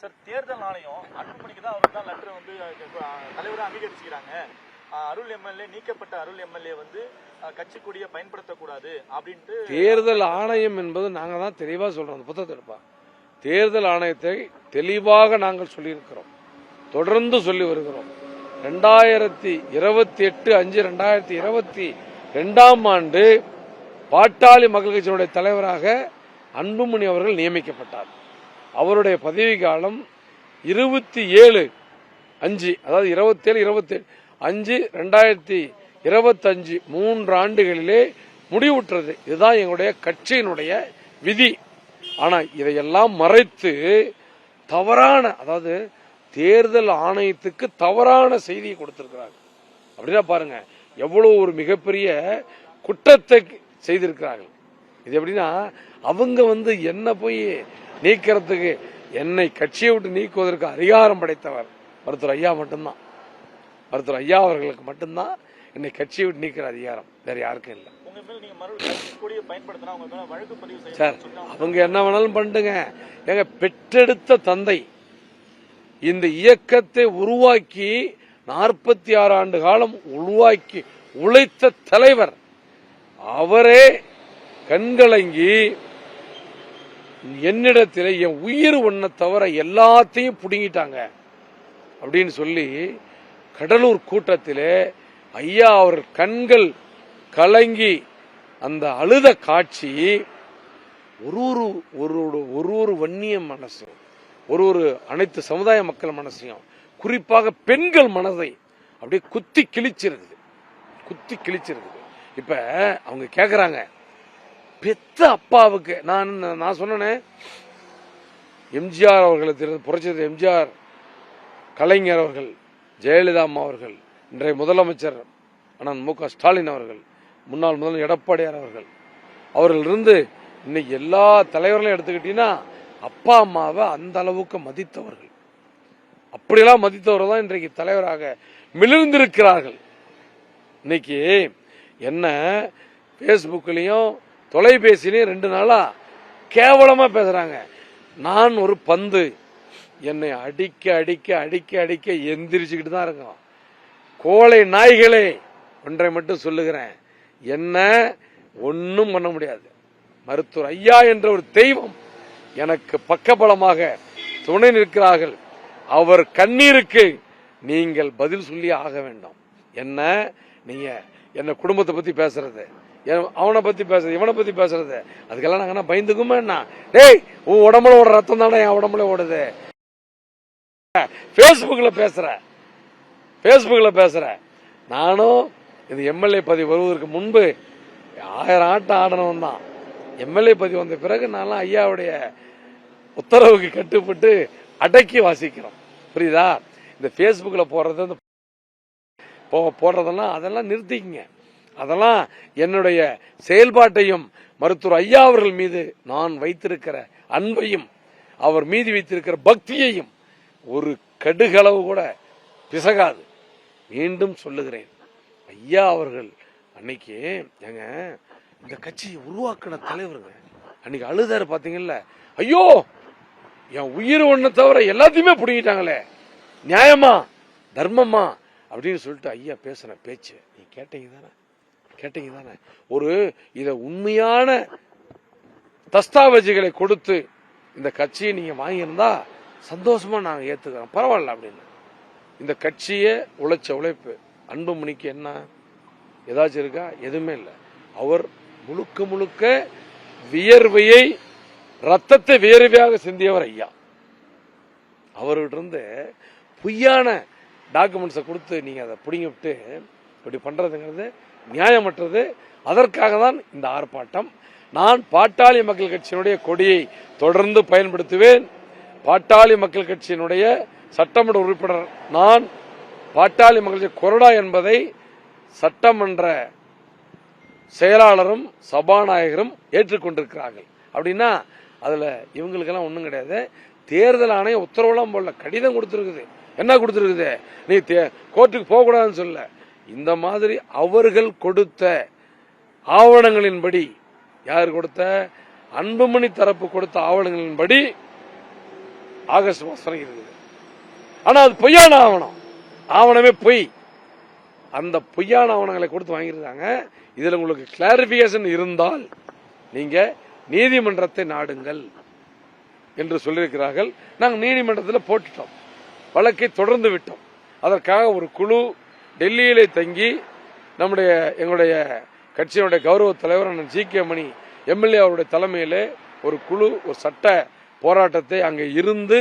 Sir தேர்தல் ஆணையம் அன்புமணிக்கு தான் அவருக்கு தான் லெட்டர் வந்து தலைவராக அங்கீகரிச்சுக்கிறாங்க. அருள் எம்எல்ஏ நீக்கப்பட்ட அருள் எம்எல்ஏ வந்து கட்சி கொடியை பயன்படுத்தக்கூடாது அப்படின்ட்டு தேர்தல் ஆணையம் என்பது நாங்க தான் தெளிவா சொல்றோம் அந்த புத்தகத்தை எடுப்பா. தேர்தல் ஆணையத்தை தெளிவாக நாங்கள் சொல்லியிருக்கிறோம் தொடர்ந்து சொல்லி வருகிறோம். ரெண்டாயிரத்தி இருபத்தி எட்டு அஞ்சு ரெண்டாயிரத்தி இருபத்தி ரெண்டாம் ஆண்டு பாட்டாளி மக்கள் கட்சியினுடைய தலைவராக அன்புமணி அவர்கள் நியமிக்கப்பட்டார். அவருடைய பதவி காலம் இருபத்தி ஏழு அஞ்சு அதாவது இருபத்தேழு இருபத்தேழு அஞ்சு ரெண்டாயிரத்தி இருபத்தஞ்சு மூன்று ஆண்டுகளிலே முடிவுற்றது. இதுதான் எங்களுடைய கட்சியினுடைய விதி. ஆனால் இதையெல்லாம் மறைத்து தவறான அதாவது தேர்தல் ஆணையத்துக்கு தவறான செய்தியை கொடுத்திருக்கிறாங்க. அப்படின்னா பாருங்க எவ்வளவு ஒரு மிகப்பெரிய குற்றத்தை செய்திருக்கிறார்கள். இது எப்படின்னா அவங்க வந்து என்ன போய் நீக்கிறதுக்கு என்னை கட்சியை விட்டு நீக்குவதற்கு அதிகாரம் படைத்தவர். மருத்துவர் ஐயா மட்டும்தான். மருத்துவர் ஐயா அவர்களுக்கு மட்டும்தான் என்னை கட்சியை விட்டு நீக்கிற அதிகாரம். வேற யாருக்கும் இல்லை. சார் அவங்க என்ன வேணாலும் பண்ணுங்க எங்க பெற்றெடுத்த தந்தை இந்த இயக்கத்தை உருவாக்கி நாற்பத்தி ஆறு ஆண்டு காலம் உருவாக்கி உழைத்த தலைவர். அவரே கண்கலங்கி என்னிடத்தில் என் உயிர் ஒன்ன தவிர எல்லாத்தையும் பிடுங்கிட்டாங்க. அப்படின்னு சொல்லி கடலூர் கூட்டத்திலே ஐயா அவர் கண்கள் கலங்கி அந்த அழுத காட்சி ஒரு ஒரு ஒரு ஒரு- ஒரு ஒரு வன்னிய மனசும் ஒரு ஒரு அனைத்து சமுதாய மக்கள் மனசையும் குறிப்பாக பெண்கள் மனதை அப்படியே குத்தி கிழிச்சிருக்குது குத்தி கிழிச்சிருக்குது இப்போ அவங்க கேட்குறாங்க பெத்த அப்பாவுக்கு. நான் நான் சொன்னேனே எம்ஜிஆர் அவர்களை திரு- புரட்சித் எம்ஜிஆர் கலைஞர் அவர்கள் ஜெயலலிதா அம்மா அவர்கள் இன்றைய முதலமைச்சர் அண்ணன் மு க ஸ்டாலின் அவர்கள் முன்னாள் முதல் எடப்பாடியார் அவர்கள் அவர்கள் இருந்து இன்னைக்கு எல்லா தலைவர்களையும் எடுத்துக்கிட்டீங்கன்னா அப்பா அம்மாவை அந்த அளவுக்கு மதித்தவர்கள். அப்படியெல்லாம் மதித்தவர் தான் இன்றைக்கு தலைவராக மிளிர்ந்திருக்கிறார்கள். இன்னைக்கு என்ன ஃபேஸ்புக்லயும் தொலைபேசியிலையும் ரெண்டு நாளாக கேவலமாக பேசுகிறாங்க நான் ஒரு பந்து. என்னை அடிக்க அடிக்க அடிக்க அடிக்க எந்திரிச்சுக்கிட்டு தான் இருக்கோம் கோழை நாய்களே ஒன்றை மட்டும் சொல்லுகிறேன். என்ன? ஒன்றும் பண்ண முடியாது. மருத்துவர் ஐயா என்ற ஒரு தெய்வம் எனக்கு பக்கபலமாக துணை நிற்கிறார்கள். அவர் கண்ணீருக்கு நீங்கள் பதில் சொல்லி ஆக வேண்டும். என்ன? நீங்கள் என்ன குடும்பத்தை பத்தி பேசுறது? என் அவனை பத்தி பேசுறது? இவனை பத்தி பேசுறது? அதுக்கெல்லாம் நாங்க என்ன பயந்துக்குமா என்ன? டேய் உன் உடம்புல ஓடுற ரத்தம் தானே என் உடம்புல ஓடுது. ஃபேஸ்புக்கில் பேசுற. ஃபேஸ்புக்கில் பேசுற. நானும் இது எம்எல்ஏ பதவி வருவதற்கு முன்பு ஆயிரம் ஆட்டம் ஆடணும் தான். எம்எல்ஏ பதவி வந்த பிறகு நான்லாம் ஐயாவுடைய உத்தரவுக்கு கட்டுப்பட்டு அடக்கி வாசிக்கிறோம். புரியுதா? இந்த ஃபேஸ்புக்கில் போடுறது இந்த போ- போடுறதெல்லாம் அதெல்லாம் நிறுத்திக்கங்க. அதெல்லாம் என்னுடைய செயல்பாட்டையும் மருத்துவர் ஐயா அவர்கள் மீது நான் வைத்திருக்கிற அன்பையும் அவர் மீது வைத்திருக்கிற பக்தியையும் ஒரு கடுகளவு கூட பிசகாது. மீண்டும் சொல்லுகிறேன். ஐயா அவர்கள் அன்னைக்கு ஏங்க இந்த கட்சியை உருவாக்கின தலைவருங்க. அன்னைக்கு அழுதாரு பாத்தீங்கல்ல. ஐயோ என் உயிர் ஒண்ணு தவிர எல்லாத்தையுமே பிடிங்கிட்டாங்களே. நியாயமா? தர்மமா? அப்படின்னு சொல்லிட்டு ஐயா பேசுன பேச்சு. நீ கேட்டீங்க தானே? கேட்டீங்க தானே? ஒரு இத உண்மையான தஸ்தாவேஜுகளை கொடுத்து இந்த கட்சியை நீங்க வாங்கியிருந்தா சந்தோஷமா நாங்க ஏத்துக்கிறோம். பரவாயில்ல அப்படின்னு. இந்த கட்சியே உழைச்ச உழைப்பு. அன்புமணிக்கு என்ன? ஏதாச்சும் இருக்கா? எதுவுமே இல்லை. அவர் முழுக்க முழுக்க வியர்வையை ரத்தத்தை வியர்வையாக சிந்தியவர் ஐயா. அவர்கிட்ட இருந்து பொய்யான டாக்குமெண்ட்ஸை கொடுத்து நீங்கள் அதை பிடுங்கி விட்டு இப்படி பண்ணுறதுங்கிறது நியாயமற்றது. அதற்காக தான் இந்த ஆர்ப்பாட்டம். நான் பாட்டாளி மக்கள் கட்சியினுடைய கொடியை தொடர்ந்து பயன்படுத்துவேன். பாட்டாளி மக்கள் கட்சியினுடைய சட்டமன்ற உறுப்பினர் நான் பாட்டாளி மக்கள் கொறடா என்பதை சட்டமன்ற செயலாளரும் சபாநாயகரும் ஏற்றுக்கொண்டிருக்கிறார்கள். அப்படின்னா அதில் இவங்களுக்கெல்லாம் ஒன்றும் கிடையாது. தேர்தல் ஆணையம் உத்தரவுலாம் போடல. கடிதம் கொடுத்துருக்குது. என்ன கொடுத்துருக்குது? நீ தே- கோர்ட்டுக்கு போகக்கூடாதுன்னு சொல்ல. இந்த மாதிரி அவர்கள் கொடுத்த ஆவணங்களின்படி யார் கொடுத்த? அன்புமணி தரப்பு கொடுத்த ஆவணங்களின்படி ஆகஸ்ட் மாசம் இருக்குது. ஆனா அது பொய்யான ஆவணம். ஆவணமே பொய். அந்த பொய்யான ஆவணங்களை கொடுத்து வாங்கியிருக்காங்க. இதில் உங்களுக்கு கிளாரிபிகேஷன் இருந்தால் நீங்க நீதிமன்றத்தை நாடுங்கள் என்று சொல்லியிருக்கிறார்கள். நாங்கள் நீதிமன்றத்தில் போட்டுட்டோம். வழக்கை தொடர்ந்து விட்டோம். அதற்காக ஒரு குழு டெல்லியிலே தங்கி நம்முடைய எங்களுடைய கட்சியினுடைய கௌரவ தலைவர் அண்ணன் ஜி கே மணி எம்எல்ஏ அவருடைய தலைமையிலே ஒரு குழு ஒரு சட்ட போராட்டத்தை அங்கே இருந்து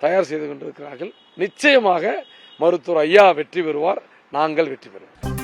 தயார் செய்து கொண்டிருக்கிறார்கள். நிச்சயமாக மருத்துவர் ஐயா வெற்றி பெறுவார் நாங்கள் வெற்றி பெறுவோம்.